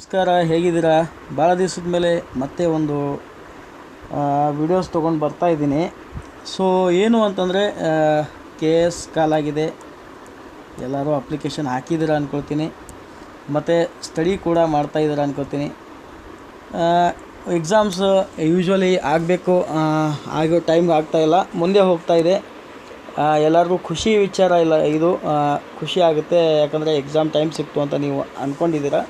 ನಮಸ್ಕಾರ, ಹೇಗಿದ್ದೀರಾ? ಭಾಳ ದಿವಸದ ಮೇಲೆ ಮತ್ತೆ ಒಂದು ವಿಡಿಯೋಸ್ ತೊಗೊಂಡು ಬರ್ತಾ ಇದ್ದೀನಿ. ಸೊ ಏನು ಅಂತಂದರೆ ಕೆ ಎಸ್ ಕಾಲಾಗಿದೆ ಎಲ್ಲರೂ ಅಪ್ಲಿಕೇಶನ್ ಹಾಕಿದ್ದೀರಾ ಅಂದ್ಕೊಳ್ತೀನಿ ಮತ್ತು ಸ್ಟಡಿ ಕೂಡ ಮಾಡ್ತಾ ಅಂದ್ಕೊಳ್ತೀನಿ ಎಕ್ಸಾಮ್ಸ್ ಯೂಶ್ವಲಿ ಆಗಬೇಕು ಆಗೋ ಟೈಮ್ ಆಗ್ತಾಯಿಲ್ಲ ಮುಂದೆ ಹೋಗ್ತಾ ಇದೆ. ಎಲ್ಲರಿಗೂ ಖುಷಿ ವಿಚಾರ ಇಲ್ಲ ಇದು. ಖುಷಿ ಆಗುತ್ತೆ, ಯಾಕಂದರೆ ಎಕ್ಸಾಮ್ ಟೈಮ್ ಸಿಕ್ತು ಅಂತ ನೀವು ಅಂದ್ಕೊಂಡಿದ್ದೀರಾ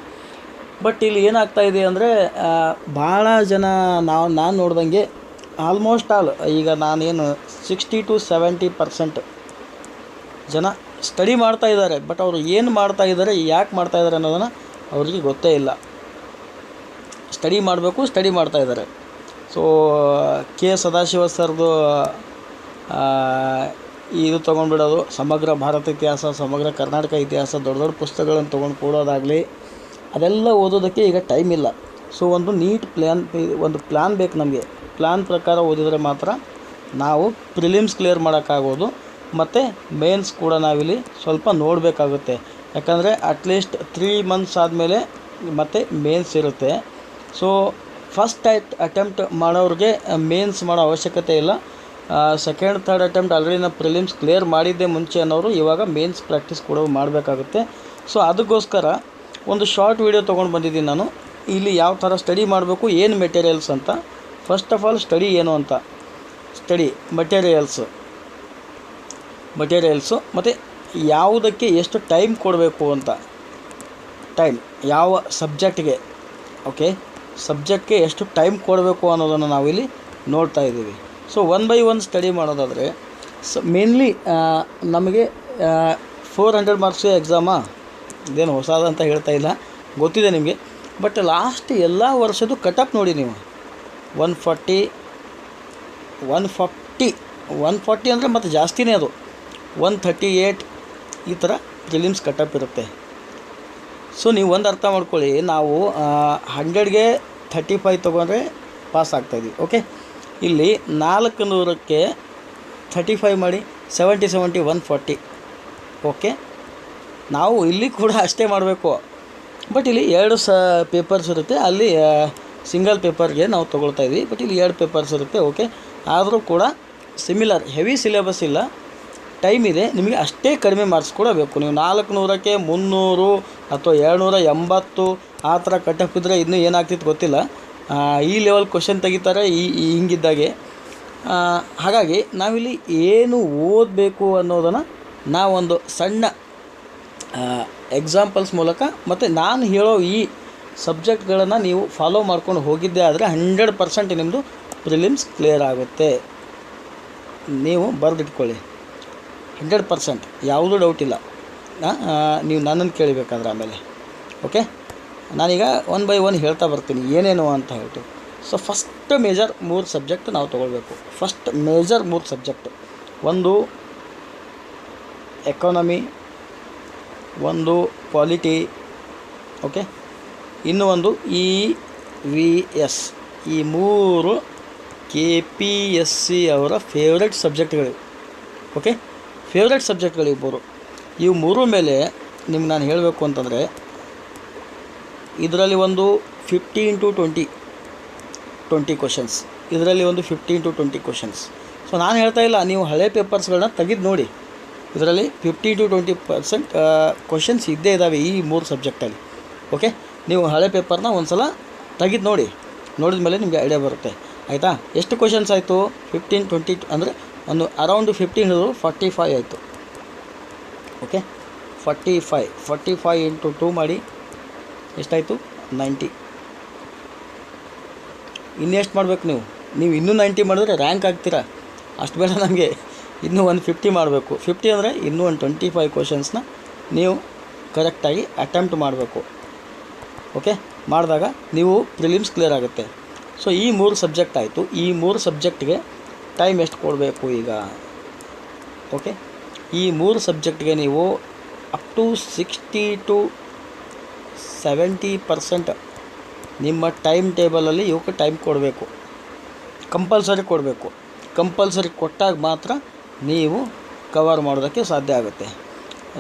ಬಟ್ ಇಲ್ಲಿ ಏನಾಗ್ತಾ ಇದೆ ಅಂದರೆ ಭಾಳ ಜನ ನಾವು, ನಾನು ನೋಡ್ದಂಗೆ ಆಲ್ಮೋಸ್ಟ್ ಆಲ್ ಈಗ ನಾನೇನು ಸಿಕ್ಸ್ಟಿ ಟು ಸೆವೆಂಟಿ ಪರ್ಸೆಂಟ್ ಜನ ಸ್ಟಡಿ ಮಾಡ್ತಾ ಇದ್ದಾರೆ. ಬಟ್ ಅವರು ಏನು ಮಾಡ್ತಾ ಇದ್ದಾರೆ, ಯಾಕೆ ಮಾಡ್ತಾ ಇದ್ದಾರೆ ಅನ್ನೋದನ್ನು ಅವರಿಗೆ ಗೊತ್ತೇ ಇಲ್ಲ. ಸ್ಟಡಿ ಮಾಡಬೇಕು ಸ್ಟಡಿ ಮಾಡ್ತಾ ಇದ್ದಾರೆ. ಸೊ ಕೆ ಸದಾಶಿವ ಸರ್ದು ಇದು ತೊಗೊಂಡ್ಬಿಡೋದು, ಸಮಗ್ರ ಭಾರತ ಇತಿಹಾಸ, ಸಮಗ್ರ ಕರ್ನಾಟಕ ಇತಿಹಾಸ, ದೊಡ್ಡ ದೊಡ್ಡ ಪುಸ್ತಕಗಳನ್ನು ತೊಗೊಂಡು ಕೊಡೋದಾಗಲಿ ಅದೆಲ್ಲ ಓದೋದಕ್ಕೆ ಈಗ ಟೈಮ್ ಇಲ್ಲ. ಸೊ ಒಂದು ನೀಟ್ ಪ್ಲ್ಯಾನ್ ಒಂದು ಪ್ಲ್ಯಾನ್ ಬೇಕು ನಮಗೆ. ಪ್ಲ್ಯಾನ್ ಪ್ರಕಾರ ಓದಿದರೆ ಮಾತ್ರ ನಾವು ಪ್ರಿಲಿಮ್ಸ್ ಕ್ಲಿಯರ್ ಮಾಡೋಕ್ಕಾಗೋದು. ಮತ್ತು ಮೇನ್ಸ್ ಕೂಡ ನಾವಿಲ್ಲಿ ಸ್ವಲ್ಪ ನೋಡಬೇಕಾಗುತ್ತೆ. ಯಾಕಂದರೆ ಅಟ್ಲೀಸ್ಟ್ ತ್ರೀ ಮಂತ್ಸ್ ಆದಮೇಲೆ ಮತ್ತೆ ಮೇನ್ಸ್ ಇರುತ್ತೆ. ಸೊ ಫಸ್ಟ್ ಟೈಟ್ ಅಟೆಂಪ್ಟ್ ಮಾಡೋರಿಗೆ ಮೇನ್ಸ್ ಮಾಡೋ ಅವಶ್ಯಕತೆ ಇಲ್ಲ. ಸೆಕೆಂಡ್ ಥರ್ಡ್ ಅಟೆಂಪ್ಟ್ ಆಲ್ರೆಡಿ ನಾವು ಪ್ರಿಲಿಮ್ಸ್ ಕ್ಲಿಯರ್ ಮಾಡಿದ್ದೆ ಮುಂಚೆ ಅನ್ನೋರು ಇವಾಗ ಮೇನ್ಸ್ ಪ್ರಾಕ್ಟೀಸ್ ಕೂಡ ಮಾಡಬೇಕಾಗುತ್ತೆ. ಸೊ ಅದಕ್ಕೋಸ್ಕರ ಒಂದು ಶಾರ್ಟ್ ವಿಡಿಯೋ ತೊಗೊಂಡು ಬಂದಿದ್ದೀನಿ ನಾನು. ಇಲ್ಲಿ ಯಾವ ಥರ ಸ್ಟಡಿ ಮಾಡಬೇಕು, ಏನು ಮೆಟೀರಿಯಲ್ಸ್ ಅಂತ. ಫಸ್ಟ್ ಆಫ್ ಆಲ್ ಸ್ಟಡಿ ಏನು ಅಂತ. ಸ್ಟಡಿ ಮೆಟೀರಿಯಲ್ಸ್ ಮಟೀರಿಯಲ್ಸು ಮತ್ತು ಯಾವುದಕ್ಕೆ ಎಷ್ಟು ಟೈಮ್ ಕೊಡಬೇಕು ಅಂತ. ಟೈಮ್ ಯಾವ ಸಬ್ಜೆಕ್ಟ್ಗೆ ಓಕೆ ಸಬ್ಜೆಕ್ಟ್ಗೆ ಎಷ್ಟು ಟೈಮ್ ಕೊಡಬೇಕು ಅನ್ನೋದನ್ನು ನಾವಿಲ್ಲಿ ನೋಡ್ತಾ ಇದ್ದೀವಿ. So one by one study ಮಾಡೋದಾದರೆ ಸ ಮೇನ್ಲಿ ನಮಗೆ ಫೋರ್ ಹಂಡ್ರೆಡ್ ಮಾರ್ಕ್ಸ್ ಎಕ್ಸಾಮಾ ಇದೇನು ಹೊಸದಂತ ಹೇಳ್ತಾ ಇಲ್ಲ. ಗೊತ್ತಿದೆ ನಿಮಗೆ. ಬಟ್ ಲಾಸ್ಟ್ ಎಲ್ಲ ವರ್ಷದ್ದು ಕಟಪ್ ನೋಡಿ ನೀವು. One forty one forty one forty ಅಂದರೆ ಮತ್ತು ಜಾಸ್ತಿನೇ ಅದು. ಒನ್ ಥರ್ಟಿ ಏಯ್ಟ್ ಈ ಥರ ಪ್ರಿಲಿಮ್ಸ್ ಕಟಪ್ ಇರುತ್ತೆ. ಸೊ ನೀವು ಒಂದು ಅರ್ಥ ಮಾಡ್ಕೊಳ್ಳಿ. ನಾವು ಹಂಡ್ರೆಡ್ಗೆ ಥರ್ಟಿ ಫೈವ್ ತೊಗೊಂಡ್ರೆ ಪಾಸ್ ಆಗ್ತಾಯಿದ್ವಿ ಓಕೆ ಇಲ್ಲಿ ನಾಲ್ಕು ನೂರಕ್ಕೆ ಥರ್ಟಿ ಫೈವ್ ಮಾಡಿ seventy seventy one forty okay ನಾವು ಇಲ್ಲಿ ಕೂಡ ಅಷ್ಟೇ ಮಾಡಬೇಕು. ಬಟ್ ಇಲ್ಲಿ ಎರಡು ಸ ಪೇಪರ್ಸ್ ಇರುತ್ತೆ. ಅಲ್ಲಿ ಸಿಂಗಲ್ ಪೇಪರ್ಗೆ ನಾವು ತೊಗೊಳ್ತಾ ಇದ್ವಿ. ಬಟ್ ಇಲ್ಲಿ ಎರಡು ಪೇಪರ್ಸ್ ಇರುತ್ತೆ ಓಕೆ ಆದರೂ ಕೂಡ ಸಿಮಿಲರ್ ಹೆವಿ ಸಿಲೆಬಸ್ ಇಲ್ಲ. ಟೈಮ್ ಇದೆ. ನಿಮಗೆ ಅಷ್ಟೇ ಕಡಿಮೆ ಮಾರ್ಕ್ಸ್ ಕೂಡ ನೀವು ನಾಲ್ಕು ನೂರಕ್ಕೆ ಮುನ್ನೂರು ಅಥವಾ ಏಳ್ನೂರ ಎಂಬತ್ತು ಆ ಥರ ಕಟ್ಟಪ್ ಇದ್ದರೆ ಇನ್ನೂ ಏನಾಗ್ತಿತ್ತು ಗೊತ್ತಿಲ್ಲ. ಈ ಲೆವೆಲ್ ಕ್ವಶನ್ ತೆಗಿತಾರೆ ಈ ಹಿಂಗಿದ್ದಾಗೆ. ಹಾಗಾಗಿ ನಾವಿಲ್ಲಿ ಏನು ಓದಬೇಕು ಅನ್ನೋದನ್ನು ನಾವೊಂದು ಸಣ್ಣ ಎಕ್ಸಾಂಪಲ್ಸ್ ಮೂಲಕ ಮತ್ತು ನಾನು ಹೇಳೋ ಈ ಸಬ್ಜೆಕ್ಟ್ಗಳನ್ನು ನೀವು ಫಾಲೋ ಮಾಡ್ಕೊಂಡು ಹೋಗಿದ್ದೆ ಆದರೆ ಹಂಡ್ರೆಡ್ ಪರ್ಸೆಂಟ್ ನಿಮ್ಮದು ಪ್ರಿಲಿಮ್ಸ್ ಕ್ಲಿಯರ್ ಆಗುತ್ತೆ. ನೀವು ಬರೆದಿಟ್ಕೊಳ್ಳಿ. ಹಂಡ್ರೆಡ್ ಪರ್ಸೆಂಟ್ ಯಾವುದೂ ಡೌಟ್ ಇಲ್ಲ. ನೀವು ನನ್ನನ್ನು ಕೇಳಬೇಕಾದ್ರೆ ಆಮೇಲೆ. ಓಕೆ ನಾನೀಗ ಒನ್ ಬೈ ಒನ್ ಹೇಳ್ತಾ ಬರ್ತೀನಿ. ಏನೇನು ಅಂತ ಹೇಳ್ತು ಸೊ ಫಸ್ಟ್ ಮೇಜರ್ ಮೂರು ಸಬ್ಜೆಕ್ಟ್ ನಾವು ತೊಗೊಳ್ಬೇಕು. ಫಸ್ಟ್ ಮೇಜರ್ ಮೂರು ಸಬ್ಜೆಕ್ಟ್ ಒಂದು ಎಕಾನಮಿ ಒಂದು ಕ್ವಾಲಿಟಿ ಓಕೆ ಇನ್ನು ಒಂದು ಇ ವಿ ಎಸ್ ಈ ಮೂರು ಕೆ ಪಿ ಎಸ್ ಸಿ ಅವರ ಫೇವ್ರೆಟ್ ಸಬ್ಜೆಕ್ಟ್ಗಳು ಓಕೆ ಫೇವ್ರೆಟ್ ಸಬ್ಜೆಕ್ಟ್ಗಳು ಇವು ಮೂರು ಇವು ಮೂರು ಮೇಲೆ ನಿಮ್ಗೆ ನಾನು ಹೇಳಬೇಕು ಅಂತಂದರೆ, ಇದರಲ್ಲಿ ಒಂದು fifty into twenty twenty questions ಇದರಲ್ಲಿ ಒಂದು fifty into twenty questions so ನಾನು ಹೇಳ್ತಾ ಇಲ್ಲ, ನೀವು ಹಳೆ ಪೇಪರ್ಸ್ಗಳನ್ನ ತೆಗೆದು ನೋಡಿ. ಇದರಲ್ಲಿ fifty to twenty percent questions ಇದ್ದೇ ಇದ್ದಾವೆ ಈ ಮೂರು ಸಬ್ಜೆಕ್ಟಲ್ಲಿ ಓಕೆ ನೀವು ಹಳೆ ಪೇಪರ್ನ ಒಂದು ಸಲ ತೆಗೆದು ನೋಡಿ. ನೋಡಿದ ಮೇಲೆ ನಿಮಗೆ ಐಡಿಯಾ ಬರುತ್ತೆ. ಆಯಿತಾ? ಎಷ್ಟು ಕ್ವಶನ್ಸ್ ಆಯಿತು? ಫಿಫ್ಟೀನ್ ಟ್ವೆಂಟಿ ಅಂದರೆ ಒಂದು ಅರೌಂಡ್ ಫಿಫ್ಟೀನ್ ಇರೋದು ಫಾರ್ಟಿ ಫೈವ್ ಆಯಿತು. Okay forty five forty five into two ಮಾಡಿ ಎಷ್ಟಾಯಿತು? ನೈಂಟಿ ಇನ್ನೆಷ್ಟು ಮಾಡಬೇಕು ನೀವು? ನೀವು ಇನ್ನೂ ನೈಂಟಿ ಮಾಡಿದ್ರೆ ರ್ಯಾಂಕ್ ಆಗ್ತೀರಾ? ಅಷ್ಟು ಬೇಡ ನಮಗೆ. ಇನ್ನೂ ಒಂದು ಫಿಫ್ಟಿ ಮಾಡಬೇಕು. ಫಿಫ್ಟಿ ಅಂದರೆ ಇನ್ನೂ ಒಂದು ಟ್ವೆಂಟಿ ಫೈವ್ ಕ್ವಶನ್ಸ್ನ ನೀವು ಕರೆಕ್ಟಾಗಿ ಅಟೆಂಪ್ಟ್ ಮಾಡಬೇಕು. ಓಕೆ ಮಾಡಿದಾಗ ನೀವು ಪ್ರಿಲಿಮ್ಸ್ ಕ್ಲಿಯರ್ ಆಗುತ್ತೆ. ಸೊ ಈ ಮೂರು ಸಬ್ಜೆಕ್ಟ್ ಆಯಿತು. ಈ ಮೂರು ಸಬ್ಜೆಕ್ಟ್ಗೆ ಟೈಮ್ ಎಷ್ಟು ಕೊಡಬೇಕು ಈಗ? ಓಕೆ ಈ ಮೂರು ಸಬ್ಜೆಕ್ಟ್ಗೆ ನೀವು up to sixty to seventy percent ನಿಮ್ಮ ಟೈಮ್ ಟೇಬಲಲ್ಲಿ ಇವಕ್ಕೆ ಟೈಮ್ ಕೊಡಬೇಕು. ಕಂಪಲ್ಸರಿ ಕೊಡಬೇಕು. ಕಂಪಲ್ಸರಿ ಕೊಟ್ಟಾಗ ಮಾತ್ರ ನೀವು ಕವರ್ ಮಾಡೋದಕ್ಕೆ ಸಾಧ್ಯ ಆಗುತ್ತೆ.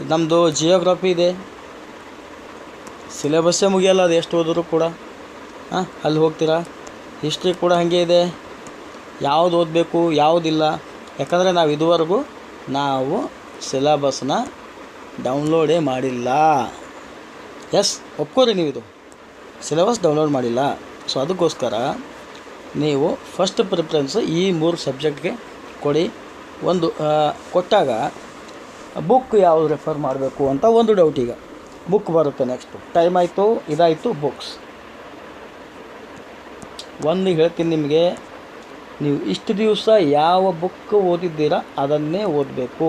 ನಮ್ಮದು ಜಿಯೋಗ್ರಫಿ ಇದೆ. ಸಿಲೆಬಸ್ಸೇ ಮುಗಿಯಲ್ಲ, ಅದು ಎಷ್ಟು ಓದಿದ್ರು ಕೂಡ. ಹಾಂ, ಅಲ್ಲಿ ಹೋಗ್ತೀರಾ? ಹಿಸ್ಟ್ರಿ ಕೂಡ ಹಾಗೆ ಇದೆ. ಯಾವುದು ಓದಬೇಕು, ಯಾವುದಿಲ್ಲ. ಯಾಕಂದರೆ ನಾವು ಇದುವರೆಗೂ ನಾವು ಸಿಲೆಬಸ್ನ ಡೌನ್ಲೋಡೇ ಮಾಡಿಲ್ಲ. ಎಸ್ ಒಪ್ಕೋರಿ ನೀವು ಇದು ಸಿಲೆಬಸ್ ಡೌನ್ಲೋಡ್ ಮಾಡಿಲ್ಲ. ಸೊ ಅದಕ್ಕೋಸ್ಕರ ನೀವು ಫಸ್ಟ್ ಪ್ರಿಫರೆನ್ಸ್ ಈ ಮೂರು ಸಬ್ಜೆಕ್ಟ್ಗೆ ಕೊಡಿ. ಒಂದು ಕೊಟ್ಟಾಗ ಬುಕ್ ಯಾವುದು ರೆಫರ್ ಮಾಡಬೇಕು ಅಂತ ಒಂದು ಡೌಟ್ ಈಗ. ಬುಕ್ ಬರುತ್ತೆ ನೆಕ್ಸ್ಟು ಟೈಮ್ ಆಯಿತು, ಇದಾಯಿತು ಬುಕ್ಸ್ ಒಂದು ಹೇಳ್ತೀನಿ ನಿಮಗೆ, ನೀವು ಇಷ್ಟು ದಿವಸ ಯಾವ ಬುಕ್ ಓದಿದ್ದೀರಾ ಅದನ್ನೇ ಓದಬೇಕು.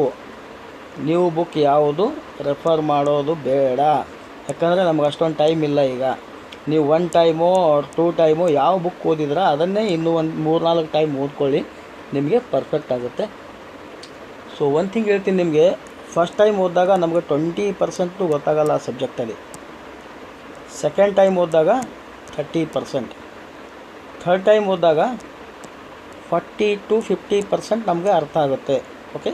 ನೀವು ಬುಕ್ ಯಾವುದು ರೆಫರ್ ಮಾಡೋದು ಬೇಡ. ಯಾಕಂದರೆ ನಮ್ಗೆ ಅಷ್ಟೊಂದು ಟೈಮ್ ಇಲ್ಲ ಈಗ. ನೀವು ಒನ್ ಟೈಮೋ ಆರ್ ಟೂ ಟೈಮು ಯಾವ ಬುಕ್ ಓದಿದ್ರೆ ಅದನ್ನೇ ಇನ್ನೂ ಒಂದು ಮೂರು ನಾಲ್ಕು ಟೈಮ್ ಓದ್ಕೊಳ್ಳಿ. ನಿಮಗೆ ಪರ್ಫೆಕ್ಟ್ ಆಗುತ್ತೆ. ಸೊ ಒಂದು ಥಿಂಗ್ ಹೇಳ್ತೀನಿ ನಿಮಗೆ ಫಸ್ಟ್ ಟೈಮ್ ಓದಿದಾಗ ನಮಗೆ ಟ್ವೆಂಟಿ ಪರ್ಸೆಂಟು ಗೊತ್ತಾಗಲ್ಲ ಆ ಸಬ್ಜೆಕ್ಟಲ್ಲಿ ಸೆಕೆಂಡ್ ಟೈಮ್ ಓದಿದಾಗ ಥರ್ಟಿ ಪರ್ಸೆಂಟ್ ಥರ್ಡ್ ಟೈಮ್ ಓದಿದಾಗ ಫಾರ್ಟಿ ಟು ಫಿಫ್ಟಿ ಪರ್ಸೆಂಟ್ ನಮಗೆ ಅರ್ಥ ಆಗುತ್ತೆ okay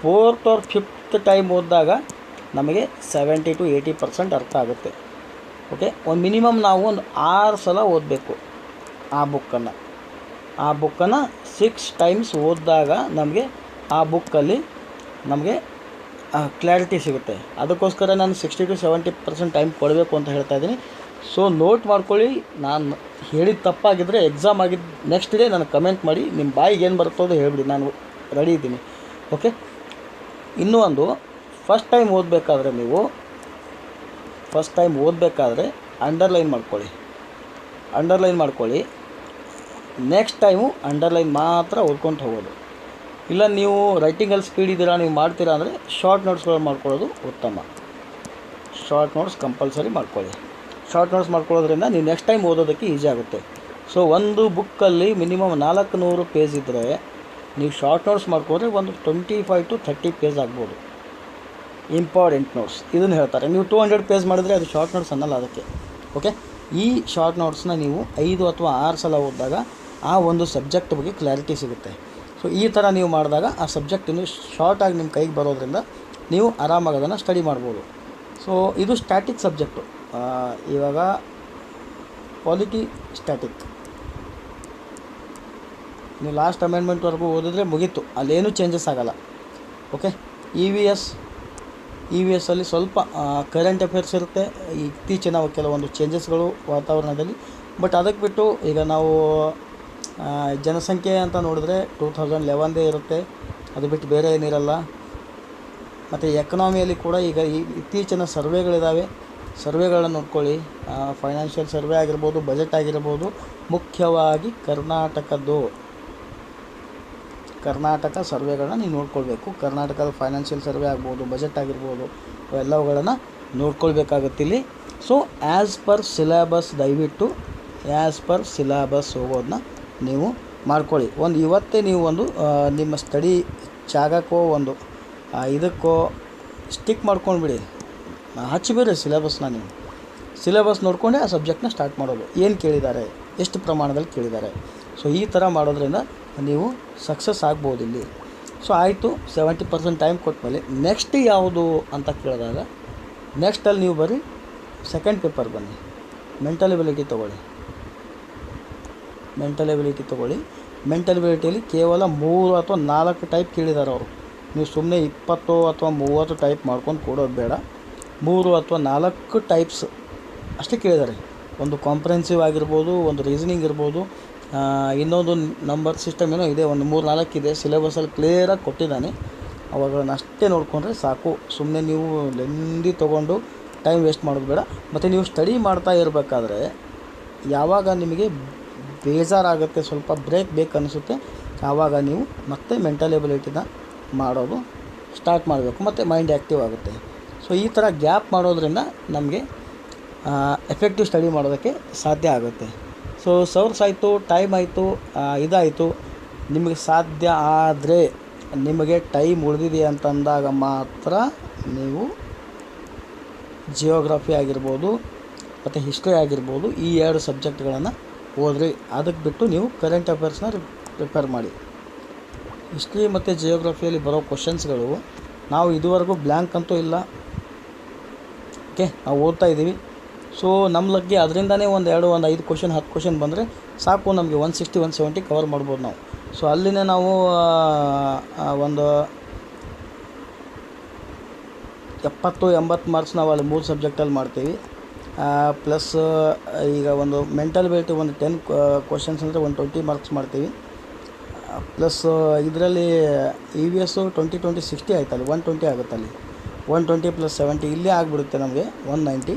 fourth or fifth time ಓದಿದಾಗ ನಮಗೆ ಸೆವೆಂಟಿ ಟು ಏಯ್ಟಿ ಪರ್ಸೆಂಟ್ ಅರ್ಥ ಆಗುತ್ತೆ ಓಕೆ ಒಂದು ಮಿನಿಮಮ್ ನಾವು ಒಂದು ಆರು ಸಲ ಓದಬೇಕು ಆ ಬುಕ್ಕನ್ನು ಆ ಬುಕ್ಕನ್ನು ಸಿಕ್ಸ್ ಟೈಮ್ಸ್ ಓದಿದಾಗ ನಮಗೆ ಆ ಬುಕ್ಕಲ್ಲಿ ನಮಗೆ ಕ್ಲಾರಿಟಿ ಸಿಗುತ್ತೆ. ಅದಕ್ಕೋಸ್ಕರ ನಾನು sixty to seventy percent time ಕೊಡಬೇಕು ಅಂತ ಹೇಳ್ತಾ ಇದ್ದೀನಿ. ಸೊ ನೋಟ್ ಮಾಡ್ಕೊಳ್ಳಿ, ನಾನು ಹೇಳಿದ ತಪ್ಪಾಗಿದ್ದರೆ ಎಕ್ಸಾಮ್ ಆಗಿದ್ದು ನೆಕ್ಸ್ಟ್ ಡೇ ನಾನು ಕಮೆಂಟ್ ಮಾಡಿ ನಿಮ್ಮ ಬಾಯಿಗೆ ಏನು ಬರುತ್ತೋ ಅದು ಹೇಳಿಬಿಡಿ, ನಾನು ರೆಡಿ ಇದ್ದೀನಿ. ಓಕೆ ಇನ್ನೂ ಒಂದು ಫಸ್ಟ್ ಟೈಮ್ ಓದಬೇಕಾದ್ರೆ ನೀವು ಫಸ್ಟ್ ಟೈಮ್ ಓದಬೇಕಾದ್ರೆ ಅಂಡರ್ಲೈನ್ ಮಾಡ್ಕೊಳ್ಳಿ. ಅಂಡರ್ಲೈನ್ ಮಾಡ್ಕೊಳ್ಳಿ. ನೆಕ್ಸ್ಟ್ ಟೈಮು ಅಂಡರ್ಲೈನ್ ಮಾತ್ರ ಓದ್ಕೊಂಡು ಹೋಗೋದು. ಇಲ್ಲ, ನೀವು ರೈಟಿಂಗಲ್ಲಿ ಸ್ಪೀಡ್ ಇದ್ದೀರಾ, ನೀವು ಮಾಡ್ತೀರಾ ಅಂದರೆ ಶಾರ್ಟ್ ನೋಟ್ಸ್ಗಳು ಮಾಡ್ಕೊಳ್ಳೋದು ಉತ್ತಮ. ಶಾರ್ಟ್ ನೋಟ್ಸ್ ಕಂಪಲ್ಸರಿ ಮಾಡ್ಕೊಳ್ಳಿ. ಶಾರ್ಟ್ ನೋಟ್ಸ್ ಮಾಡ್ಕೊಳ್ಳೋದ್ರಿಂದ ನೀವು ನೆಕ್ಸ್ಟ್ ಟೈಮ್ ಓದೋದಕ್ಕೆ ಈಸಿ ಆಗುತ್ತೆ. ಸೊ ಒಂದು ಬುಕ್ಕಲ್ಲಿ ಮಿನಿಮಮ್ ನಾಲ್ಕು ನೂರು ಪೇಜ್ ಇದ್ದರೆ ನೀವು ಶಾರ್ಟ್ ನೋಟ್ಸ್ ಮಾಡ್ಕೊಂಡ್ರೆ ಒಂದು twenty five to thirty page ಆಗ್ಬೋದು. ಇಂಪಾರ್ಟೆಂಟ್ ನೋಟ್ಸ್ ಇದನ್ನು ಹೇಳ್ತಾರೆ. ನೀವು ಟೂ ಹಂಡ್ರೆಡ್ ಪೇಜ್ ಮಾಡಿದರೆ ಅದು ಶಾರ್ಟ್ ನೋಟ್ಸ್ ಅನ್ನಲ್ಲ ಅದಕ್ಕೆ. ಓಕೆ ಈ ಶಾರ್ಟ್ ನೋಟ್ಸ್ನ ನೀವು ಐದು ಅಥವಾ ಆರು ಸಲ ಓದಿದಾಗ ಆ ಒಂದು ಸಬ್ಜೆಕ್ಟ್ ಬಗ್ಗೆ ಕ್ಲಾರಿಟಿ ಸಿಗುತ್ತೆ. ಸೊ ಈ ಥರ ನೀವು ಮಾಡಿದಾಗ ಆ ಸಬ್ಜೆಕ್ಟ್ ಇನ್ನು ಶಾರ್ಟಾಗಿ ನಿಮ್ಮ ಕೈಗೆ ಬರೋದ್ರಿಂದ ನೀವು ಆರಾಮಾಗಿ ಅದನ್ನು ಸ್ಟಡಿ ಮಾಡ್ಬೋದು. ಸೊ ಇದು ಸ್ಟ್ಯಾಟಿಕ್ ಸಬ್ಜೆಕ್ಟು ಇವಾಗ ಪಾಲಿಟಿ ಸ್ಟ್ಯಾಟಿಕ್ ನೀವು ಲಾಸ್ಟ್ ಅಮೆಂಡ್ಮೆಂಟ್ವರೆಗೂ ಓದಿದ್ರೆ ಮುಗೀತು. ಅಲ್ಲೇನೂ ಚೇಂಜಸ್ ಆಗಲ್ಲ. Okay E V S E V ಎಸ್ಸಲ್ಲಿ ಸ್ವಲ್ಪ ಕರೆಂಟ್ ಅಫೇರ್ಸ್ ಇರುತ್ತೆ. ಇತ್ತೀಚಿನ ಕೆಲವೊಂದು ಚೇಂಜಸ್ಗಳು ವಾತಾವರಣದಲ್ಲಿ. ಬಟ್ ಅದಕ್ಕೆ ಬಿಟ್ಟು ಈಗ ನಾವು ಜನಸಂಖ್ಯೆ ಅಂತ ನೋಡಿದ್ರೆ ಟೂ ತೌಸಂಡ್ ಲೆವೆನ್ದೇ ಇರುತ್ತೆ. ಅದು ಬಿಟ್ಟು ಬೇರೆ ಏನಿರಲ್ಲ. ಮತ್ತು ಎಕನಾಮಿಯಲ್ಲಿ ಕೂಡ ಈಗ ಇತ್ತೀಚಿನ ಸರ್ವೆಗಳಿದ್ದಾವೆ ಸರ್ವೆಗಳನ್ನು ನೋಡ್ಕೊಳ್ಳಿ. ಫೈನಾನ್ಷಿಯಲ್ ಸರ್ವೆ ಆಗಿರ್ಬೋದು, ಬಜೆಟ್ ಆಗಿರ್ಬೋದು, ಮುಖ್ಯವಾಗಿ ಕರ್ನಾಟಕದ್ದು. ಕರ್ನಾಟಕ ಸರ್ವೆಗಳನ್ನ ನೀವು ನೋಡ್ಕೊಳ್ಬೇಕು. ಕರ್ನಾಟಕದ ಫೈನಾನ್ಷಿಯಲ್ ಸರ್ವೆ ಆಗ್ಬೋದು, ಬಜೆಟ್ ಆಗಿರ್ಬೋದು ಅವೆಲ್ಲವುಗಳನ್ನು ನೋಡ್ಕೊಳ್ಬೇಕಾಗುತ್ತೆ ಇಲ್ಲಿ. ಸೊ ಆ್ಯಸ್ ಪರ್ ಸಿಲೆಬಸ್ ದಯವಿಟ್ಟು ಆ್ಯಸ್ ಪರ್ ಸಿಲೆಬಸ್ ಹೋಗೋದನ್ನ ನೀವು ಮಾಡ್ಕೊಳ್ಳಿ. ಒಂದು ಇವತ್ತೇ ನೀವು ಒಂದು ನಿಮ್ಮ ಸ್ಟಡಿ ಜಾಗಕ್ಕೋ ಒಂದು ಇದಕ್ಕೋ ಸ್ಟಿಕ್ ಮಾಡ್ಕೊಂಡ್ಬಿಡಿ ಹಚ್ಚಿಬಿಡಿ ಸಿಲೆಬಸ್ನ ನೀವು. ಸಿಲೆಬಸ್ ನೋಡ್ಕೊಂಡೆ ಆ ಸಬ್ಜೆಕ್ಟ್ನ ಸ್ಟಾರ್ಟ್ ಮಾಡೋದು. ಏನು ಕೇಳಿದ್ದಾರೆ? ಎಷ್ಟು ಪ್ರಮಾಣದಲ್ಲಿ ಕೇಳಿದ್ದಾರೆ? ಸೊ ಈ ಥರ ಮಾಡೋದ್ರಿಂದ ನೀವು ಸಕ್ಸಸ್ ಆಗ್ಬೋದು ಇಲ್ಲಿ. ಸೊ ಆಯಿತು ಸೆವೆಂಟಿ ಪರ್ಸೆಂಟ್ ಟೈಮ್ ಕೊಟ್ಟಮೇಲೆ ನೆಕ್ಸ್ಟ್ ಯಾವುದು ಅಂತ ಕೇಳಿದಾಗ ನೆಕ್ಸ್ಟಲ್ಲಿ ನೀವು ಬರ್ರಿ ಸೆಕೆಂಡ್ ಪೇಪರ್ ಬನ್ನಿ. ಮೆಂಟಲ್ ಎಬಿಲಿಟಿ ತೊಗೊಳ್ಳಿ. ಮೆಂಟಲ್ ಎಬಿಲಿಟಿ ತೊಗೊಳ್ಳಿ. ಮೆಂಟಲ್ ಎಬಿಲಿಟಿಯಲ್ಲಿ ಕೇವಲ ಮೂರು ಅಥವಾ ನಾಲ್ಕು ಟೈಪ್ ಕೇಳಿದ್ದಾರೆ ಅವರು. ನೀವು ಸುಮ್ಮನೆ ಇಪ್ಪತ್ತು ಅಥವಾ ಮೂವತ್ತು ಟೈಪ್ ಮಾಡ್ಕೊಂಡು ಕೊಡೋದು ಬೇಡ. ಮೂರು ಅಥವಾ ನಾಲ್ಕು ಟೈಪ್ಸ್ ಅಷ್ಟೇ ಕೇಳಿದ್ದಾರೆ ಒಂದು ಕಾಂಪ್ರೆನ್ಸಿವ್ ಆಗಿರ್ಬೋದು, ಒಂದು ರೀಸನಿಂಗ್ ಇರ್ಬೋದು ಇನ್ನೊಂದು ನಂಬರ್ ಸಿಸ್ಟಮ್ ಏನೋ ಇದೆ, ಒಂದು ಮೂರು ನಾಲ್ಕು ಇದೆ ಸಿಲೆಬಸಲ್ಲಿ ಕ್ಲಿಯರಾಗಿ ಕೊಟ್ಟಿದ್ದಾನೆ. ಅವುಗಳನ್ನ ಅಷ್ಟೇ ನೋಡಿಕೊಂಡ್ರೆ ಸಾಕು. ಸುಮ್ಮನೆ ನೀವು ಲೆಂದಿ ತೊಗೊಂಡು ಟೈಮ್ ವೇಸ್ಟ್ ಮಾಡೋದು ಬೇಡ. ಮತ್ತು ನೀವು ಸ್ಟಡಿ ಮಾಡ್ತಾ ಇರಬೇಕಾದ್ರೆ, ಯಾವಾಗ ನಿಮಗೆ ಬೇಜಾರಾಗುತ್ತೆ, ಸ್ವಲ್ಪ ಬ್ರೇಕ್ ಬೇಕು ಅನಿಸುತ್ತೆ ಆವಾಗ ನೀವು ಮತ್ತೆ ಮೆಂಟಲ್ ಎಬಿಲಿಟಿನ ಮಾಡೋದು ಸ್ಟಾರ್ಟ್ ಮಾಡಬೇಕು. ಮತ್ತು ಮೈಂಡ್ ಆ್ಯಕ್ಟಿವ್ ಆಗುತ್ತೆ. ಸೊ ಈ ಥರ ಗ್ಯಾಪ್ ಮಾಡೋದ್ರಿಂದ ನಮಗೆ ಎಫೆಕ್ಟಿವ್ ಸ್ಟಡಿ ಮಾಡೋದಕ್ಕೆ ಸಾಧ್ಯ ಆಗುತ್ತೆ. ಸೊ ಸೌರ್ಸ್ ಆಯಿತು ಟೈಮ್ ಆಯಿತು ಇದಾಯಿತು. ನಿಮಗೆ ಸಾಧ್ಯ ಆದರೆ ನಿಮಗೆ ಟೈಮ್ ಉಳಿದಿದೆ ಅಂತಂದಾಗ ಮಾತ್ರ ನೀವು ಜಿಯೋಗ್ರಫಿ ಆಗಿರ್ಬೋದು, ಮತ್ತು ಹಿಸ್ಟ್ರಿ ಆಗಿರ್ಬೋದು, ಈ ಎರಡು ಸಬ್ಜೆಕ್ಟ್ಗಳನ್ನು ಓದ್ರಿ ಅದಕ್ಕೆ ಬಿಟ್ಟು ನೀವು ಕರೆಂಟ್ ಅಫೇರ್ಸ್ನ ಪ್ರಿಪೇರ್ ಮಾಡಿ. ಹಿಸ್ಟ್ರಿ ಮತ್ತು ಜಿಯೋಗ್ರಫಿಯಲ್ಲಿ ಬರೋ ಕ್ವಶನ್ಸ್ಗಳು ನಾವು ಇದುವರೆಗೂ ಬ್ಲ್ಯಾಂಕ್ ಅಂತೂ ಇಲ್ಲ. ಓಕೆ ನಾವು ಓದ್ತಾ ಇದ್ದೀವಿ. ಸೊ ನಮ್ಮ ಲಗ್ಗೆ ಅದರಿಂದನೇ ಒಂದು ಎರಡು, ಒಂದು ಐದು ಕ್ವಶನ್ ಹತ್ತು ಕ್ವಶನ್ ಬಂದರೆ ಸಾಕು ನಮಗೆ one sixty one seventy cover ಮಾಡ್ಬೋದು ನಾವು. ಸೊ ಅಲ್ಲಿನೇ ನಾವು ಒಂದು ಎಪ್ಪತ್ತು, ಎಂಬತ್ತು ಮಾರ್ಕ್ಸ್ ನಾವು ಅಲ್ಲಿ ಮೂರು ಸಬ್ಜೆಕ್ಟಲ್ಲಿ ಮಾಡ್ತೀವಿ. ಪ್ಲಸ್ ಈಗ ಒಂದು ಮೆಂಟಲ್ ಬೇಟು ಒಂದು ಟೆನ್ ಕ್ವಶನ್ಸ್ ಅಂದರೆ ಒಂದು ಟ್ವೆಂಟಿ ಮಾರ್ಕ್ಸ್ ಮಾಡ್ತೀವಿ. ಪ್ಲಸ್ ಇದರಲ್ಲಿ E V S twenty twenty sixty ಆಯ್ತಲ್ಲಿ one twenty ಆಗುತ್ತೆ ಅಲ್ಲಿ ಒನ್ ಟ್ವೆಂಟಿ ಪ್ಲಸ್ ಸೆವೆಂಟಿ ಇಲ್ಲೇ ಆಗಿಬಿಡುತ್ತೆ ನಮಗೆ ಒನ್ ನೈಂಟಿ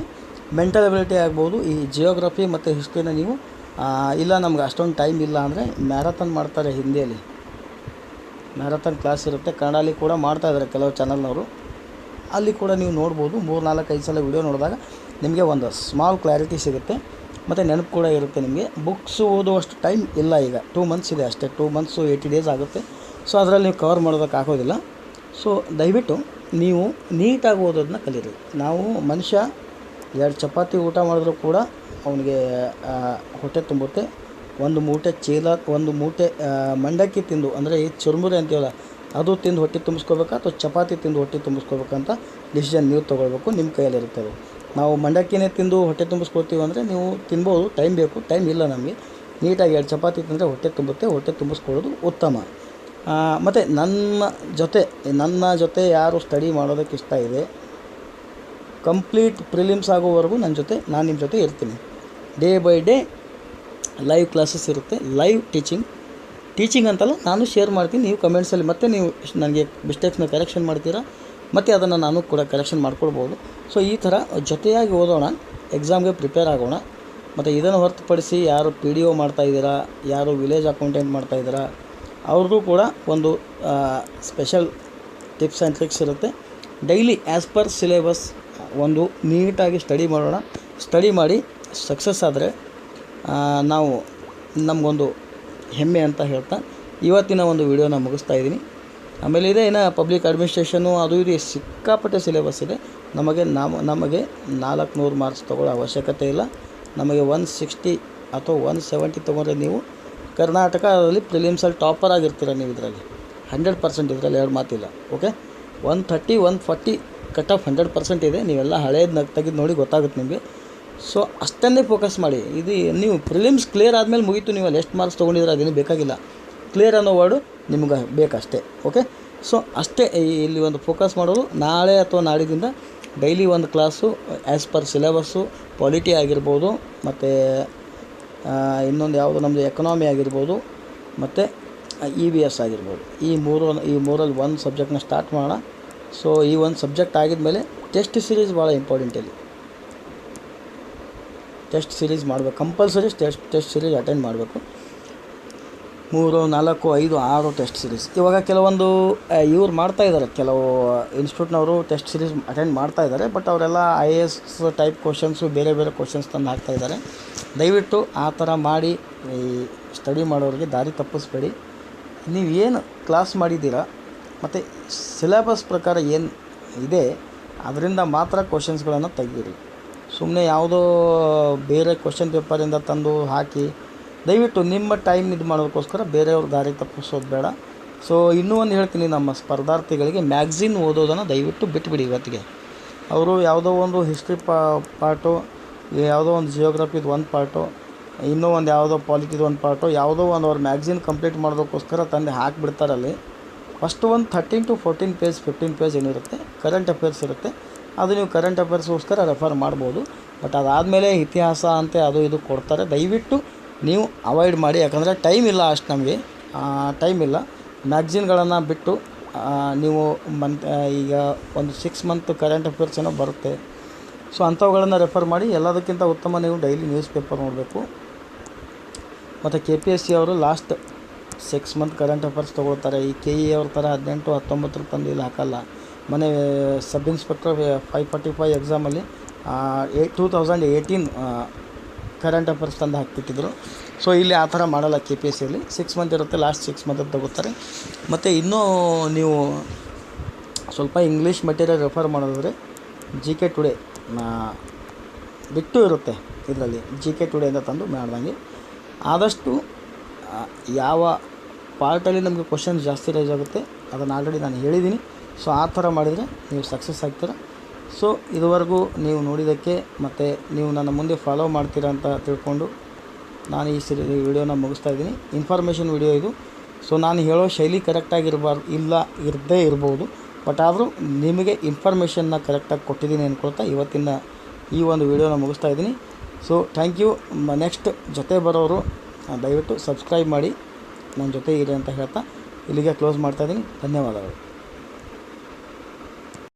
ಮೆಂಟಲ್ ಅಬಿಲಿಟಿ ಆಗ್ಬೋದು, ಈ ಜಿಯೋಗ್ರಫಿ ಮತ್ತು ಹಿಸ್ಟ್ರಿನ ನೀವು ಇಲ್ಲ ನಮ್ಗೆ ಅಷ್ಟೊಂದು ಟೈಮ್ ಇಲ್ಲ ಅಂದರೆ ಮ್ಯಾರಥಾನ್ ಮಾಡ್ತಾರೆ ಹಿಂದಿಯಲ್ಲಿ. ಮ್ಯಾರಥಾನ್ ಕ್ಲಾಸ್ ಇರುತ್ತೆ, ಕನ್ನಡಲ್ಲಿ ಕೂಡ ಮಾಡ್ತಾ ಇದ್ದಾರೆ ಕೆಲವು ಚಾನಲ್ನವರು ಅಲ್ಲಿ ಕೂಡ ನೀವು ನೋಡ್ಬೋದು ಮೂರು ನಾಲ್ಕು ಐದು ಸಲ ವಿಡಿಯೋ ನೋಡಿದಾಗ ನಿಮಗೆ ಒಂದು ಸ್ಮಾಲ್ ಕ್ಲಾರಿಟಿ ಸಿಗುತ್ತೆ. ಮತ್ತು ನೆನಪು ಕೂಡ ಇರುತ್ತೆ ನಿಮಗೆ. ಬುಕ್ಸ್ ಓದುವಷ್ಟು ಟೈಮ್ ಇಲ್ಲ ಈಗ. ಟೂ ಮಂತ್ಸ್ ಇದೆ ಅಷ್ಟೇ. ಟೂ ಮಂತ್ಸು ಏಯ್ಟಿ ಡೇಸ್ ಆಗುತ್ತೆ. ಸೊ ಅದರಲ್ಲಿ ನೀವು ಕವರ್ ಮಾಡೋದಕ್ಕಾಗೋದಿಲ್ಲ ಸೊ ದಯವಿಟ್ಟು ನೀವು ನೀಟಾಗಿ ಓದೋದನ್ನ ಕಲೀರಿ ನಾವು ಮನುಷ್ಯ, ಎರಡು ಚಪಾತಿ ಊಟ ಮಾಡಿದ್ರೂ ಕೂಡ ಅವನಿಗೆ ಹೊಟ್ಟೆ ತುಂಬುತ್ತೆ. ಒಂದು ಮೂಟೆ ಚೀಲ, ಒಂದು ಮೂಟೆ ಮಂಡಕ್ಕಿ ತಿಂದು, ಅಂದರೆ ಈ ಚುರುಮುರಿ ಅಂತೀವಲ್ಲ, ಅದು ತಿಂದು ಹೊಟ್ಟೆ ತುಂಬಿಸ್ಕೋಬೇಕಾ, ಅಥವಾ ಚಪಾತಿ ತಿಂದು ಹೊಟ್ಟೆ ತುಂಬಿಸ್ಕೋಬೇಕಂತ ಡಿಸಿಷನ್ ನೀವು ತೊಗೊಳ್ಬೇಕು. ನಿಮ್ಮ ಕೈಯಲ್ಲಿರುತ್ತೆ ಅದು. ನಾವು ಮಂಡಕ್ಕಿನೇ ತಿಂದು ಹೊಟ್ಟೆ ತುಂಬಿಸ್ಕೊಳ್ತೀವಿ ಅಂದರೆ ನೀವು ತಿನ್ಬೋದು ಟೈಮ್ ಬೇಕು ಟೈಮ್ ಇಲ್ಲ ನಮಗೆ. ನೀಟಾಗಿ ಎರಡು ಚಪಾತಿ ತಿಂದರೆ ಹೊಟ್ಟೆ ತುಂಬುತ್ತೆ, ಹೊಟ್ಟೆ ತುಂಬಿಸ್ಕೊಳ್ಳೋದು ಉತ್ತಮ. ಮತ್ತು ನನ್ನ ಜೊತೆ ನನ್ನ ಜೊತೆ ಯಾರು ಸ್ಟಡಿ ಮಾಡೋದಕ್ಕೆ ಇಷ್ಟ ಇದೆ ಕಂಪ್ಲೀಟ್ ಪ್ರಿಲಿಮ್ಸ್ ಆಗೋವರೆಗೂ ನನ್ನ ಜೊತೆ, ನಾನು ನಿಮ್ಮ ಜೊತೆ ಇರ್ತೀನಿ. Day by day live classes ಇರುತ್ತೆ ಲೈವ್ ಟೀಚಿಂಗ್ ಟೀಚಿಂಗ್ ಅಂತಲ್ಲ ನಾನು ಶೇರ್ ಮಾಡ್ತೀನಿ, ನೀವು ಕಮೆಂಟ್ಸಲ್ಲಿ ಮತ್ತೆ ನೀವು ನನಗೆ ಮಿಸ್ಟೇಕ್ಸ್ನ ಕರೆಕ್ಷನ್ ಮಾಡ್ತೀರಾ? ಮತ್ತು ಅದನ್ನು ನಾನು ಕೂಡ ಕಲೆಕ್ಷನ್ ಮಾಡ್ಕೊಳ್ಬೋದು. ಸೊ ಈ ಥರ ಜೊತೆಯಾಗಿ ಓದೋಣ ಎಕ್ಸಾಮ್ಗೆ ಪ್ರಿಪೇರ್ ಆಗೋಣ, ಮತ್ತು ಇದನ್ನು ಹೊರತುಪಡಿಸಿ ಯಾರು ಪಿ ಡಿ ಒ ಮಾಡ್ತಾಯಿದ್ದೀರಾ ಯಾರು ವಿಲೇಜ್ ಅಕೌಂಟೆಂಟ್ ಮಾಡ್ತಾಯಿದ್ದೀರಾ ಅವ್ರಿಗೂ ಕೂಡ ಒಂದು ಸ್ಪೆಷಲ್ ಟಿಪ್ಸ್ ಆ್ಯಂಡ್ ಟ್ರಿಕ್ಸ್ ಇರುತ್ತೆ. ಡೈಲಿ ಆ್ಯಸ್ ಪರ್ ಸಿಲೆಬಸ್ ಒಂದು ನೀಟಾಗಿ ಸ್ಟಡಿ ಮಾಡೋಣ. ಸ್ಟಡಿ ಮಾಡಿ ಸಕ್ಸಸ್ ಆದರೆ ನಾವು ನಮಗೊಂದು ಹೆಮ್ಮೆ ಅಂತ ಹೇಳ್ತಾ ಇವತ್ತಿನ ಒಂದು ವಿಡಿಯೋನ ಮುಗಿಸ್ತಾ ಇದ್ದೀನಿ. ಆಮೇಲೆ ಇದೆ, ಇನ್ನು ಪಬ್ಲಿಕ್ ಅಡ್ಮಿನಿಸ್ಟ್ರೇಷನು ಅದು ಇದು ಸಿಕ್ಕಾಪಟ್ಟೆ ಸಿಲೆಬಸ್ ಇದೆ. ನಮಗೆ ನಮ್ಮ ನಮಗೆ ನಾಲ್ಕುನೂರು ಮಾರ್ಕ್ಸ್ ತೊಗೊಳ್ಳೋ ಅವಶ್ಯಕತೆ ಇಲ್ಲ. ನಮಗೆ ಒನ್ ಸಿಕ್ಸ್ಟಿ ಅಥವಾ ಒನ್ ಸೆವೆಂಟಿ ತೊಗೊಂಡ್ರೆ ನೀವು ಕರ್ನಾಟಕದಲ್ಲಿ ಪ್ರಿಲಿಮ್ಸಲ್ಲಿ ಟಾಪರ್ ಆಗಿರ್ತೀರ ನೀವು ಇದರಲ್ಲಿ. ಹಂಡ್ರೆಡ್ ಪರ್ಸೆಂಟ್ ಇದರಲ್ಲಿ ಎರಡು ಮಾತಿಲ್ಲ okay one thirty one forty cut off hundred percent ಇದೆ. ನೀವೆಲ್ಲ ಹಳೇದು ತೆಗೆದು ನೋಡಿ ಗೊತ್ತಾಗುತ್ತೆ ನಿಮಗೆ. ಸೊ ಅಷ್ಟನ್ನೇ ಫೋಕಸ್ ಮಾಡಿ. ಇದು ನೀವು ಪ್ರಿಲಿಮ್ಸ್ ಕ್ಲಿಯರ್ ಆದಮೇಲೆ ಮುಗೀತು ನೀವು ಅಲ್ಲಿ ಎಷ್ಟು ಮಾರ್ಕ್ಸ್ ತೊಗೊಂಡಿದ್ರೆ ಅದೇನು ಬೇಕಾಗಿಲ್ಲ. ಕ್ಲಿಯರ್ ಅನ್ನೋ ವರ್ಡು ನಿಮ್ಗೆ ಬೇಕಷ್ಟೇ ಓಕೆ ಸೊ ಅಷ್ಟೇ ಇಲ್ಲಿ ಒಂದು ಫೋಕಸ್ ಮಾಡೋದು. ನಾಳೆ ಅಥವಾ ನಾಡಿದಿಂದ ಡೈಲಿ ಒಂದು class as per syllabus polity ಆಗಿರ್ಬೋದು, ಮತ್ತು ಇನ್ನೊಂದು ಯಾವುದು ನಮ್ಮದು ಎಕನಾಮಿ ಆಗಿರ್ಬೋದು, ಮತ್ತು ಇ ವಿ ಎಸ್ ಆಗಿರ್ಬೋದು. ಈ ಮೂರು, ಈ ಮೂರಲ್ಲಿ ಒಂದು ಸಬ್ಜೆಕ್ಟ್ನ ಸ್ಟಾರ್ಟ್ ಮಾಡೋಣ. ಸೊ ಈ ಒಂದು ಸಬ್ಜೆಕ್ಟ್ ಆಗಿದ್ಮೇಲೆ ಟೆಸ್ಟ್ ಸೀರೀಸ್ ಭಾಳ ಇಂಪಾರ್ಟೆಂಟ್ ಇಲ್ಲಿ. ಟೆಸ್ಟ್ ಸೀರೀಸ್ ಮಾಡಬೇಕು. Compulsory test test series attend ಮಾಡಬೇಕು. ಮೂರು, ನಾಲ್ಕು, ಐದು, ಆರು ಟೆಸ್ಟ್ ಸೀರೀಸ್ ಇವಾಗ ಕೆಲವೊಂದು ಇವ್ರು ಮಾಡ್ತಾ ಇದ್ದಾರೆ ಕೆಲವು ಇನ್ಸ್ಟಿಟ್ಯೂಟ್ನವರು ಟೆಸ್ಟ್ ಸೀರೀಸ್ ಅಟೆಂಡ್ ಮಾಡ್ತಾ ಇದ್ದಾರೆ ಬಟ್ ಅವರೆಲ್ಲ I A S type questions ಬೇರೆ ಬೇರೆ ಕ್ವಶನ್ಸ್ ತಂದು ಹಾಕ್ತಾ ಇದ್ದಾರೆ ದಯವಿಟ್ಟು ಆ ಥರ ಮಾಡಿ, ಈ ಸ್ಟಡಿ ಮಾಡೋರಿಗೆ ದಾರಿ ತಪ್ಪಿಸ್ಬೇಡಿ. ನೀವು ಏನು ಕ್ಲಾಸ್ ಮಾಡಿದ್ದೀರಾ, ಮತ್ತು ಸಿಲೆಬಸ್ ಪ್ರಕಾರ ಏನು ಇದೆ, ಅದರಿಂದ ಮಾತ್ರ ಕ್ವಶನ್ಸ್ಗಳನ್ನು ತೆಗೀರಿ ಸುಮ್ಮನೆ ಯಾವುದೋ ಬೇರೆ ಕ್ವಶನ್ ಪೇಪರಿಂದ ತಂದು ಹಾಕಿ ದಯವಿಟ್ಟು ನಿಮ್ಮ ಟೈಮ್ ಇದು ಮಾಡೋದಕ್ಕೋಸ್ಕರ ಬೇರೆಯವ್ರ ದಾರಿ ತಪ್ಪಿಸೋದು ಬೇಡ. ಸೊ ಇನ್ನೂ ಒಂದು ಹೇಳ್ತೀನಿ, ನಮ್ಮ ಸ್ಪರ್ಧಾರ್ಥಿಗಳಿಗೆ ಮ್ಯಾಗ್ಝಿನ್ ಓದೋದನ್ನು ದಯವಿಟ್ಟು ಬಿಟ್ಬಿಡಿ ಇವತ್ತಿಗೆ. ಅವರು ಯಾವುದೋ ಒಂದು ಹಿಸ್ಟ್ರಿ ಪಾ ಪಾರ್ಟು ಯಾವುದೋ ಒಂದು ಜಿಯೋಗ್ರಫಿದು ಒಂದು ಪಾರ್ಟು ಇನ್ನೂ ಒಂದು ಯಾವುದೋ ಪಾಲಿಟಿದು ಒಂದು ಪಾರ್ಟು ಯಾವುದೋ ಒಂದು ಅವ್ರ ಮ್ಯಾಗ್ಝಿನ್ ಕಂಪ್ಲೀಟ್ ಮಾಡೋದಕ್ಕೋಸ್ಕರ ತಂದು ಹಾಕಿಬಿಡ್ತಾರಲ್ಲಿ ಫಸ್ಟ್ ಒಂದು thirteen to fourteen page fifteen page ಏನಿರುತ್ತೆ ಕರೆಂಟ್ ಅಫೇರ್ಸ್ ಇರುತ್ತೆ. ಅದು ನೀವು ಕರೆಂಟ್ ಅಫೇರ್ಸ್ಗೋಸ್ಕರ ರೆಫರ್ ಮಾಡ್ಬೋದು. ಬಟ್ ಅದಾದಮೇಲೆ ಇತಿಹಾಸ ಅಂತೆ ಅದು ಇದು ಕೊಡ್ತಾರೆ. ದಯವಿಟ್ಟು ನೀವು ಅವಾಯ್ಡ್ ಮಾಡಿ, ಯಾಕಂದರೆ ಟೈಮ್ ಇಲ್ಲ ಅಷ್ಟು ನಮಗೆ. ಟೈಮ್ ಇಲ್ಲ. ಮ್ಯಾಗ್ಝಿನ್ಗಳನ್ನು ಬಿಟ್ಟು ನೀವು ಮಂತ್ ಈಗ ಒಂದು ಸಿಕ್ಸ್ ಮಂತ್ ಕರೆಂಟ್ ಅಫೇರ್ಸ್ ಏನೋ ಬರುತ್ತೆ. ಸೊ ಅಂಥವುಗಳನ್ನು ರೆಫರ್ ಮಾಡಿ, ಎಲ್ಲದಕ್ಕಿಂತ ಉತ್ತಮ ನೀವು ಡೈಲಿ ನ್ಯೂಸ್ ಪೇಪರ್ ನೋಡಬೇಕು. ಮತ್ತು ಕೆ ಪಿ ಎಸ್ ಸಿ ಅವರು last six month current affairs ತೊಗೊಳ್ತಾರೆ. ಈ ಕೆ ಇ ಅವ್ರ ಥರ ಹದಿನೆಂಟು, ಹತ್ತೊಂಬತ್ತರ ತಂದು ಇಲ್ಲಿ ಹಾಕಲ್ಲ. ಮನೆ sub inspector five forty five ಎಕ್ಸಾಮಲ್ಲಿ ಏ two thousand eighteen current affairs ತಂದು ಹಾಕ್ತಿಟ್ಟಿದ್ರು ಸೊ ಇಲ್ಲಿ ಆ ಥರ ಮಾಡಲ್ಲ ಕೆ ಪಿ ಎಸ್ ಸಿಯಲ್ಲಿ ಸಿಕ್ಸ್ ಮಂತ್ ಇರುತ್ತೆ ಲಾಸ್ಟ್ ಸಿಕ್ಸ್ ಮಂತ್ ತಗೋತಾರೆ. ಮತ್ತು ಇನ್ನೂ ನೀವು ಸ್ವಲ್ಪ ಇಂಗ್ಲೀಷ್ ಮೆಟೀರಿಯಲ್ ರೆಫರ್ ಮಾಡೋದಾದರೆ ಜಿ ಕೆ ಟುಡೇ ಬಿಟ್ಟು ಇರುತ್ತೆ ಇದರಲ್ಲಿ. ಜಿ ಕೆ ಟುಡೇ ಅಂತ ತಂದು ಮಾಡ್ದಂಗೆ. ಆದಷ್ಟು ಯಾವ ಪಾರ್ಟಲ್ಲಿ ನಮಗೆ ಕ್ವಶನ್ಸ್ ಜಾಸ್ತಿ ರೈಸ್ ಆಗುತ್ತೆ, ಅದನ್ನು ಆಲ್ರೆಡಿ ನಾನು ಹೇಳಿದ್ದೀನಿ. ಸೊ ಆ ಥರ ಮಾಡಿದರೆ ನೀವು ಸಕ್ಸಸ್ ಆಗ್ತೀರ? ಸೊ ಇದುವರೆಗೂ ನೀವು ನೋಡಿದ್ದಕ್ಕೆ ಮತ್ತು ನೀವು ನನ್ನ ಮುಂದೆ ಫಾಲೋ ಮಾಡ್ತೀರಾ ಅಂತ ತಿಳ್ಕೊಂಡು ನಾನು ಈ ಸಿರಿ ವಿಡಿಯೋನ ಮುಗಿಸ್ತಾ ಇದ್ದೀನಿ. ಇನ್ಫಾರ್ಮೇಷನ್ ವಿಡಿಯೋ ಇದು. ಸೊ ನಾನು ಹೇಳೋ ಶೈಲಿ ಕರೆಕ್ಟಾಗಿರಬಾರ್ದು ಇಲ್ಲ ಇರದೇ ಇರ್ಬೋದು. ಬಟ್ ಆದರೂ ನಿಮಗೆ ಇನ್ಫಾರ್ಮೇಷನ್ನ ಕರೆಕ್ಟಾಗಿ ಕೊಟ್ಟಿದ್ದೀನಿ ಅಂದ್ಕೊಳ್ತಾ ಇವತ್ತಿನ ಈ ಒಂದು ವಿಡಿಯೋನ ಮುಗಿಸ್ತಾ ಇದ್ದೀನಿ. ಸೊ ಥ್ಯಾಂಕ್ ಯು ನೆಕ್ಸ್ಟ್ ಜೊತೆ ಬರೋರು ದಯವಿಟ್ಟು ಸಬ್ಸ್ಕ್ರೈಬ್ ಮಾಡಿ. ನನ್ನ ಜೊತೆ ಇರಿ ಅಂತ ಹೇಳ್ತಾ ಇಲ್ಲಿಗೆ ಕ್ಲೋಸ್ ಮಾಡ್ತಾ ಇದ್ದೀನಿ. ಧನ್ಯವಾದಗಳು.